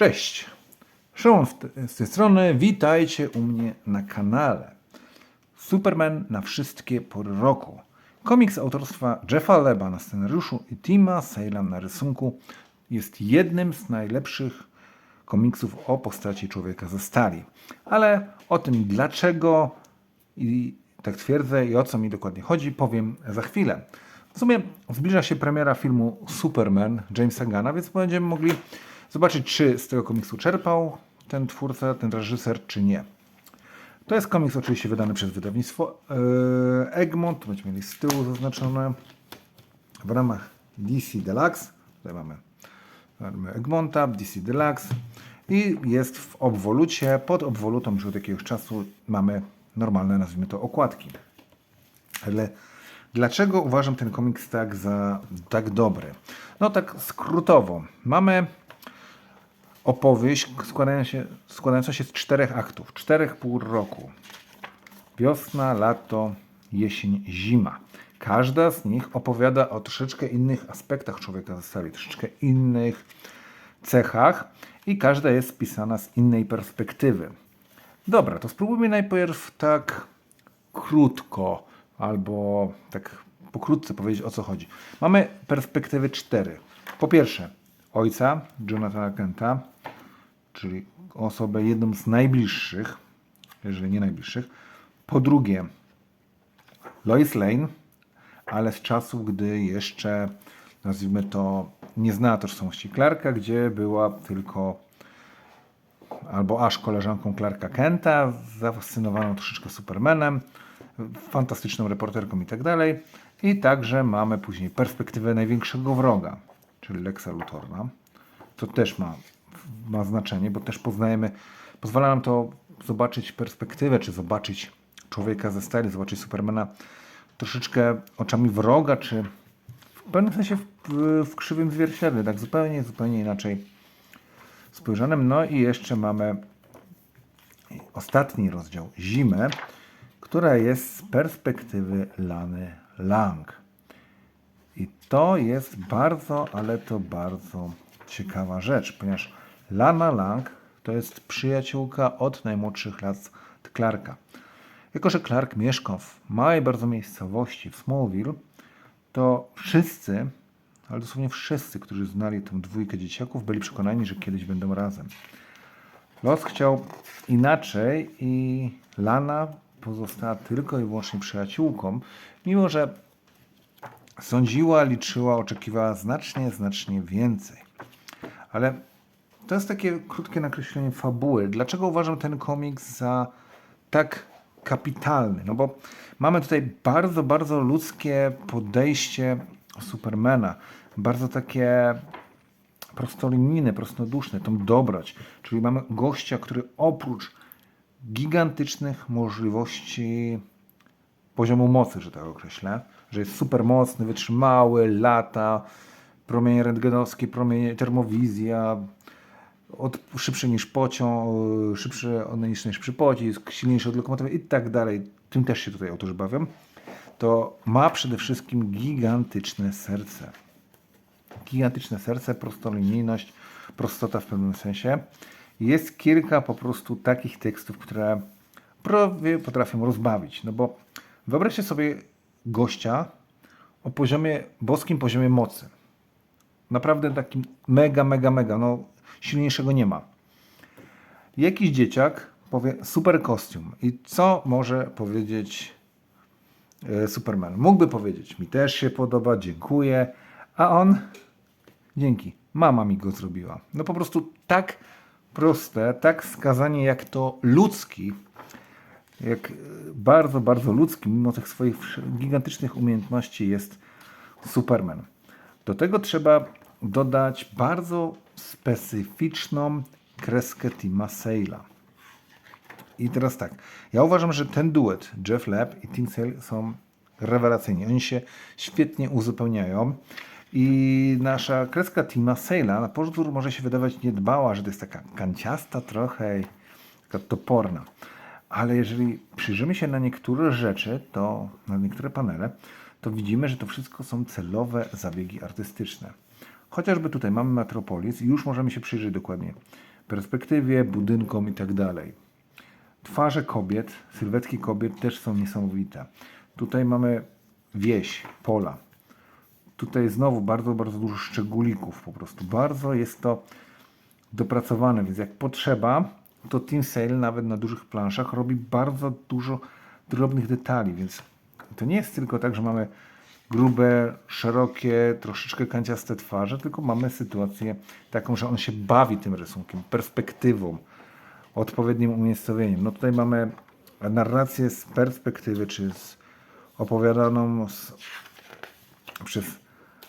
Cześć! Szymon z tej strony, witajcie u mnie na kanale. Superman na wszystkie pory roku. Komiks autorstwa Jeffa Leba na scenariuszu i Tima Sale'a na rysunku jest jednym z najlepszych komiksów o postaci człowieka ze stali. Ale o tym dlaczego i tak twierdzę i o co mi dokładnie chodzi powiem za chwilę. W sumie zbliża się premiera filmu Superman Jamesa Gana, więc będziemy mogli zobaczyć, czy z tego komiksu czerpał ten twórca, ten reżyser, czy nie. To jest komiks oczywiście wydany przez wydawnictwo e, Egmont, to będziemy mieli z tyłu zaznaczone w ramach DC Deluxe. Tutaj mamy, Egmonta, DC Deluxe i jest w obwolucie. Pod obwolutą już od jakiegoś czasu mamy normalne, nazwijmy to, okładki. Ale dlaczego uważam ten komiks tak za tak dobry? No tak skrótowo. Mamy opowieść składająca się, składająca się z czterech aktów, czterech pół roku. Wiosna, lato, jesień, zima. Każda z nich opowiada o troszeczkę innych aspektach człowieka ze troszeczkę innych cechach i każda jest spisana z innej perspektywy. Dobra, to spróbujmy najpierw tak krótko albo tak pokrótce powiedzieć o co chodzi. Mamy perspektywy cztery. Po pierwsze, ojca Jonathana Kenta, czyli osobę jedną z najbliższych, jeżeli nie najbliższych. Po drugie, Lois Lane, ale z czasów, gdy jeszcze, nazwijmy to, nie znała tożsamości Clarka, gdzie była tylko albo aż koleżanką Clarka Kenta, zafascynowaną troszeczkę Supermanem, fantastyczną reporterką i tak dalej. I także mamy później perspektywę największego wroga, czyli Lexa Luthorna. To też ma, ma znaczenie, bo też poznajemy, pozwala nam to zobaczyć perspektywę, czy zobaczyć człowieka ze stali, zobaczyć Supermana troszeczkę oczami wroga, czy w pewnym sensie w, w krzywym zwierciadle, tak zupełnie, zupełnie inaczej spojrzanym. No i jeszcze mamy ostatni rozdział, Zimę, która jest z perspektywy Lany Lang. I to jest bardzo, ale to bardzo ciekawa rzecz, ponieważ Lana Lang to jest przyjaciółka od najmłodszych lat Clarka. Jako, że Clark mieszkał w małej bardzo miejscowości w Smallville, to wszyscy, ale dosłownie wszyscy, którzy znali tę dwójkę dzieciaków, byli przekonani, że kiedyś będą razem. Los chciał inaczej i Lana pozostała tylko i wyłącznie przyjaciółką, mimo że sądziła, liczyła, oczekiwała znacznie, znacznie więcej. Ale to jest takie krótkie nakreślenie fabuły. Dlaczego uważam ten komiks za tak kapitalny? No bo mamy tutaj bardzo, bardzo ludzkie podejście Supermana. Bardzo takie prostolinijne, prostoduszne, tą dobroć. Czyli mamy gościa, który oprócz gigantycznych możliwości poziomu mocy, że tak określę, że jest super mocny, wytrzymały, lata, promienie rentgenowskie, promienie termowizja, od, szybszy niż pociąg, szybszy niż, niż przy pocisk, silniejszy od lokomotywy i tak dalej. Tym też się tutaj autorzy bawią. To ma przede wszystkim gigantyczne serce. Gigantyczne serce, prostolinijność, prostota w pewnym sensie. Jest kilka po prostu takich tekstów, które prawie potrafią rozbawić. No bo wyobraźcie sobie gościa o poziomie, boskim poziomie mocy. Naprawdę takim mega, mega, mega. No, silniejszego nie ma. Jakiś dzieciak powie super kostium. I co może powiedzieć e, Superman? Mógłby powiedzieć, mi też się podoba, dziękuję. A on, dzięki, mama mi go zrobiła. No po prostu tak proste, tak skazanie jak to ludzki, jak bardzo, bardzo ludzki, mimo tych swoich gigantycznych umiejętności jest Superman. Do tego trzeba dodać bardzo specyficzną kreskę Tima Sale'a. I teraz tak, ja uważam, że ten duet Jeff Leb i Tim Sale są rewelacyjni. Oni się świetnie uzupełniają. I nasza kreska Tima Sale'a na pozór może się wydawać niedbała, że to jest taka kanciasta trochę, taka toporna. Ale jeżeli przyjrzymy się na niektóre rzeczy, to na niektóre panele, to widzimy, że to wszystko są celowe zabiegi artystyczne. Chociażby tutaj mamy Metropolis i już możemy się przyjrzeć dokładnie perspektywie, budynkom i tak dalej. Twarze kobiet, sylwetki kobiet też są niesamowite. Tutaj mamy wieś, pola. Tutaj znowu bardzo, bardzo dużo szczególików po prostu. Bardzo jest to dopracowane, więc jak potrzeba, to Team Sale nawet na dużych planszach robi bardzo dużo drobnych detali, więc to nie jest tylko tak, że mamy grube, szerokie, troszeczkę kanciaste twarze, tylko mamy sytuację taką, że on się bawi tym rysunkiem, perspektywą, odpowiednim umiejscowieniem. No tutaj mamy narrację z perspektywy, czy z opowiadaną z, przez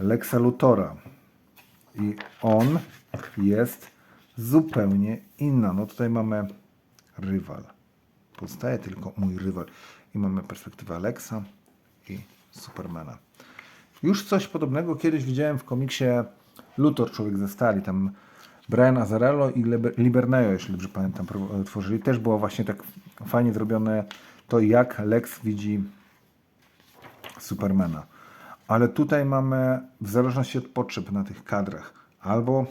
Lexa Lutora. I on jest zupełnie inna. No tutaj mamy rywal. Pozostaje tylko mój rywal. I mamy perspektywę Alexa i Supermana. Już coś podobnego kiedyś widziałem w komiksie Luthor, Człowiek ze Stali. Tam Brian Azzarello i Liber- Liberneo, jeśli dobrze pamiętam, tworzyli. Też było właśnie tak fajnie zrobione to, jak Lex widzi Supermana. Ale tutaj mamy, w zależności od potrzeb na tych kadrach, albo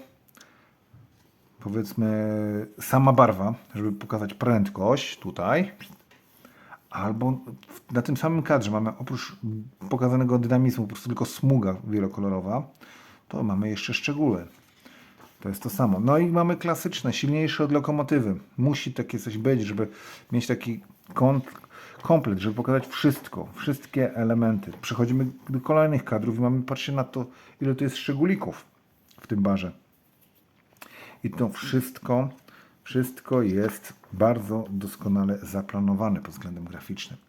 powiedzmy sama barwa, żeby pokazać prędkość tutaj, albo na tym samym kadrze mamy oprócz pokazanego dynamizmu po prostu tylko smuga wielokolorowa, to mamy jeszcze szczegóły. To jest to samo. No i mamy klasyczne, silniejsze od lokomotywy. Musi takie coś być, żeby mieć taki komplet, żeby pokazać wszystko, wszystkie elementy. Przechodzimy do kolejnych kadrów i mamy, patrzcie na to, ile to jest szczególików w tym barze. I to wszystko, wszystko jest bardzo doskonale zaplanowane pod względem graficznym.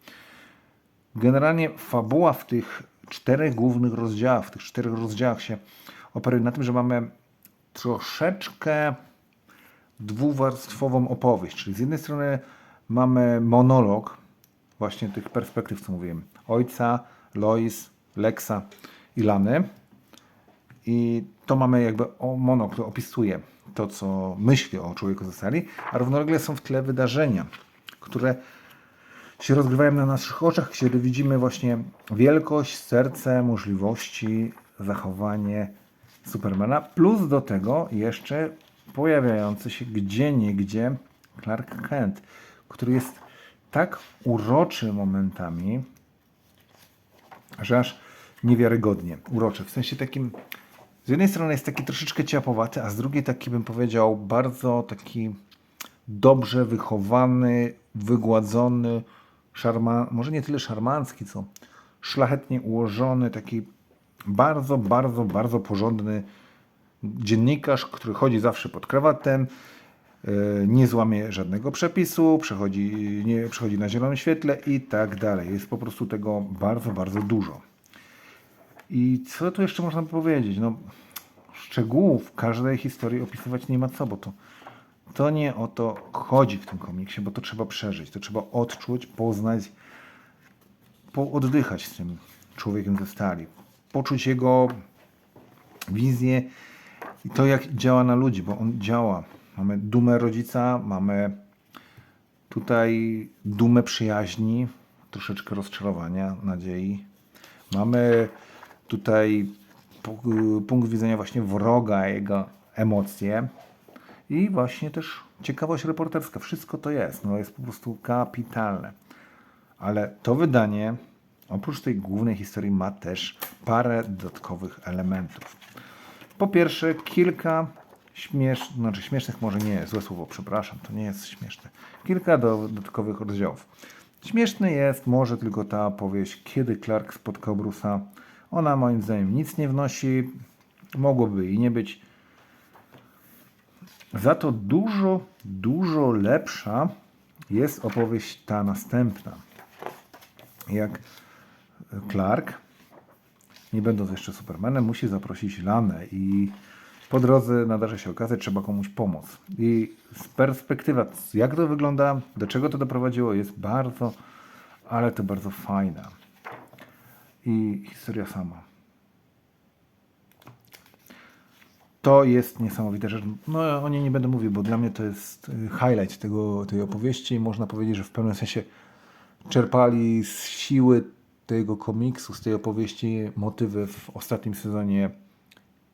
Generalnie fabuła w tych czterech głównych rozdziałach, w tych czterech rozdziałach się operuje na tym, że mamy troszeczkę dwuwarstwową opowieść. Czyli z jednej strony mamy monolog właśnie tych perspektyw, co mówiłem. Ojca, Lois, Lexa i Lany. I to mamy jakby o mono, który opisuje to, co myśli o człowieku ze sali, a równolegle są w tle wydarzenia, które się rozgrywają na naszych oczach, kiedy widzimy właśnie wielkość, serce, możliwości, zachowanie Supermana, plus do tego jeszcze pojawiający się gdzie niegdzie Clark Kent, który jest tak uroczy momentami, że aż niewiarygodnie uroczy. W sensie takim, z jednej strony jest taki troszeczkę ciapowaty, a z drugiej taki bym powiedział bardzo taki dobrze wychowany, wygładzony, szarma, może nie tyle szarmancki, co szlachetnie ułożony, taki bardzo, bardzo, bardzo porządny dziennikarz, który chodzi zawsze pod krawatem, e, nie złamie żadnego przepisu, przechodzi, nie przechodzi na zielonym świetle i tak dalej. Jest po prostu tego bardzo, bardzo dużo. I co tu jeszcze można powiedzieć? No, szczegółów każdej historii opisywać nie ma co, bo to, to nie o to chodzi w tym komiksie, bo to trzeba przeżyć, to trzeba odczuć, poznać, pooddychać z tym człowiekiem ze stali, poczuć jego wizję i to, jak działa na ludzi, bo on działa. Mamy dumę rodzica, mamy tutaj dumę przyjaźni, troszeczkę rozczarowania, nadziei. Mamy tutaj pu- punkt widzenia właśnie wroga, jego emocje i właśnie też ciekawość reporterska. Wszystko to jest. No jest po prostu kapitalne. Ale to wydanie, oprócz tej głównej historii, ma też parę dodatkowych elementów. Po pierwsze, kilka śmiesznych, znaczy śmiesznych może nie, złe słowo, przepraszam, to nie jest śmieszne. Kilka do- dodatkowych rozdziałów. Śmieszny jest może tylko ta powieść, kiedy Clark spotkał Bruce'a. Ona moim zdaniem nic nie wnosi, mogłoby i nie być. Za to dużo, dużo lepsza jest opowieść ta następna. Jak Clark, nie będąc jeszcze Supermanem, musi zaprosić Lanę i po drodze nadarza się okazja, trzeba komuś pomóc. I z perspektywa, jak to wygląda, do czego to doprowadziło, jest bardzo, ale to bardzo fajna. I historia sama. To jest niesamowita rzecz. No o niej nie będę mówił, bo dla mnie to jest y, highlight tego, tej opowieści. Można powiedzieć, że w pewnym sensie czerpali z siły tego komiksu, z tej opowieści motywy w ostatnim sezonie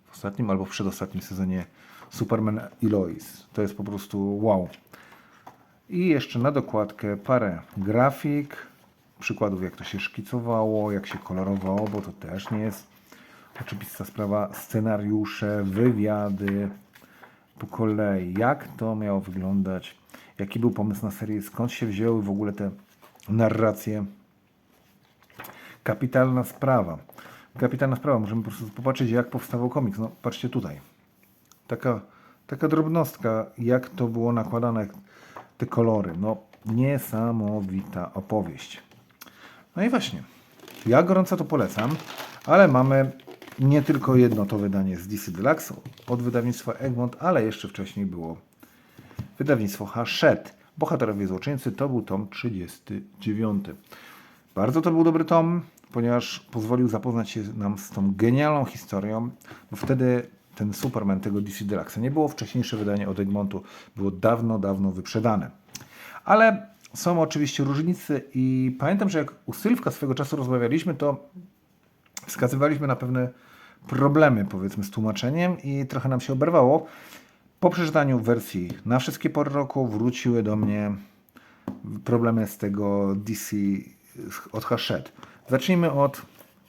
w ostatnim albo w przedostatnim sezonie Superman i Lois. To jest po prostu wow. I jeszcze na dokładkę parę grafik, przykładów jak to się szkicowało, jak się kolorowało, bo to też nie jest oczywista sprawa. Scenariusze, wywiady po kolei, jak to miało wyglądać, jaki był pomysł na serię, skąd się wzięły w ogóle te narracje. Kapitalna sprawa. Kapitalna sprawa, możemy po prostu popatrzeć jak powstawał komiks. No patrzcie tutaj. Taka, taka drobnostka, jak to było nakładane, te kolory. No niesamowita opowieść. No i właśnie, ja gorąco to polecam, ale mamy nie tylko jedno to wydanie z DC Deluxe od wydawnictwa Egmont, ale jeszcze wcześniej było wydawnictwo Hachette. Bohaterowie złoczyńcy to był tom 39. Bardzo to był dobry tom, ponieważ pozwolił zapoznać się nam z tą genialną historią, bo wtedy ten Superman tego DC Deluxe nie było. Wcześniejsze wydanie od Egmontu było dawno, dawno wyprzedane. Ale są oczywiście różnice i pamiętam, że jak u Sylwka swego czasu rozmawialiśmy, to wskazywaliśmy na pewne problemy, powiedzmy, z tłumaczeniem i trochę nam się oberwało. Po przeczytaniu wersji na wszystkie pory roku wróciły do mnie problemy z tego DC od Hachette. Zacznijmy od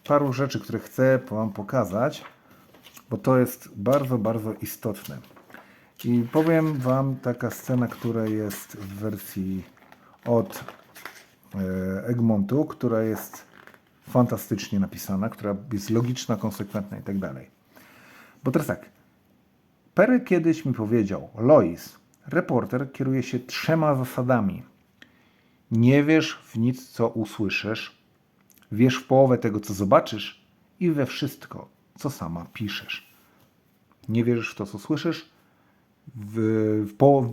paru rzeczy, które chcę Wam pokazać, bo to jest bardzo, bardzo istotne. I powiem Wam taka scena, która jest w wersji od e, Egmontu, która jest fantastycznie napisana, która jest logiczna, konsekwentna i tak dalej. Bo teraz tak. Perry kiedyś mi powiedział, Lois, reporter kieruje się trzema zasadami. Nie wiesz w nic, co usłyszysz, wiesz w połowę tego, co zobaczysz i we wszystko, co sama piszesz. Nie wierzysz w to, co słyszysz, w,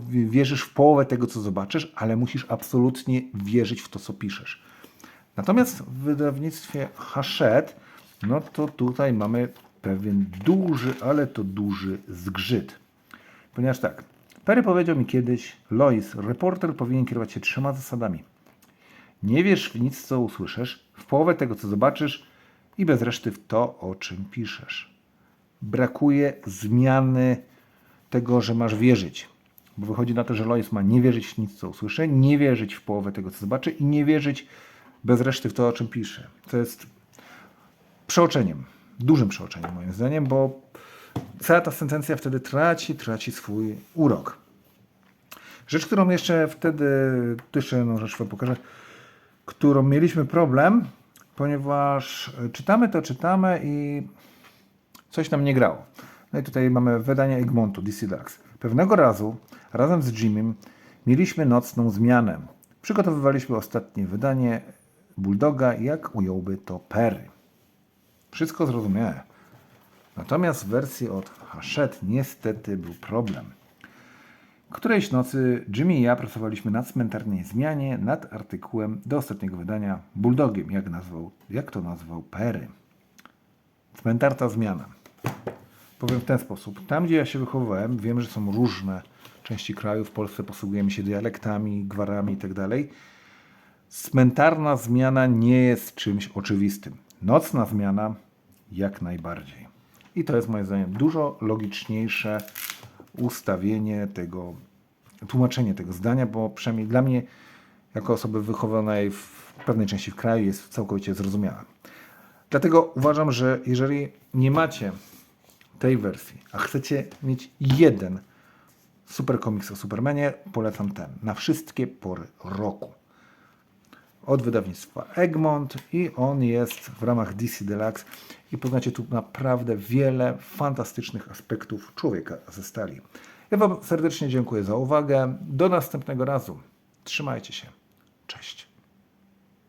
w wierzysz w połowę tego, co zobaczysz, ale musisz absolutnie wierzyć w to, co piszesz. Natomiast w wydawnictwie Hachette, no to tutaj mamy pewien duży, ale to duży zgrzyt. Ponieważ tak, Perry powiedział mi kiedyś, Lois, reporter powinien kierować się trzema zasadami. Nie wierz w nic, co usłyszysz, w połowę tego, co zobaczysz i bez reszty w to, o czym piszesz. Brakuje zmiany tego, że masz wierzyć. Bo wychodzi na to, że Lois ma nie wierzyć w nic, co usłyszy, nie wierzyć w połowę tego, co zobaczy i nie wierzyć bez reszty w to, o czym pisze. To jest przeoczeniem, dużym przeoczeniem moim zdaniem, bo cała ta sentencja wtedy traci, traci swój urok. Rzecz, którą jeszcze wtedy, tu jeszcze jedną rzecz wam pokażę, którą mieliśmy problem, ponieważ czytamy to, czytamy i coś nam nie grało. No i tutaj mamy wydanie Egmontu, DC Deluxe. Pewnego razu, razem z Jimem, mieliśmy nocną zmianę. Przygotowywaliśmy ostatnie wydanie Bulldoga, jak ująłby to Perry. Wszystko zrozumiałe. Natomiast w wersji od Hachette niestety był problem. Którejś nocy Jimmy i ja pracowaliśmy nad cmentarnej zmianie, nad artykułem do ostatniego wydania Bulldogiem, jak, nazwał, jak to nazwał Perry. Cmentarna zmiana. Powiem w ten sposób. Tam, gdzie ja się wychowywałem, wiem, że są różne części kraju. W Polsce posługujemy się dialektami, gwarami itd. Cmentarna zmiana nie jest czymś oczywistym. Nocna zmiana jak najbardziej. I to jest moim zdaniem dużo logiczniejsze ustawienie tego, tłumaczenie tego zdania, bo przynajmniej dla mnie, jako osoby wychowanej w pewnej części w kraju, jest całkowicie zrozumiałe. Dlatego uważam, że jeżeli nie macie tej wersji, a chcecie mieć jeden super komiks o Supermanie, polecam ten na wszystkie pory roku. Od wydawnictwa Egmont i on jest w ramach DC Deluxe i poznacie tu naprawdę wiele fantastycznych aspektów człowieka ze stali. Ja Wam serdecznie dziękuję za uwagę. Do następnego razu. Trzymajcie się. Cześć.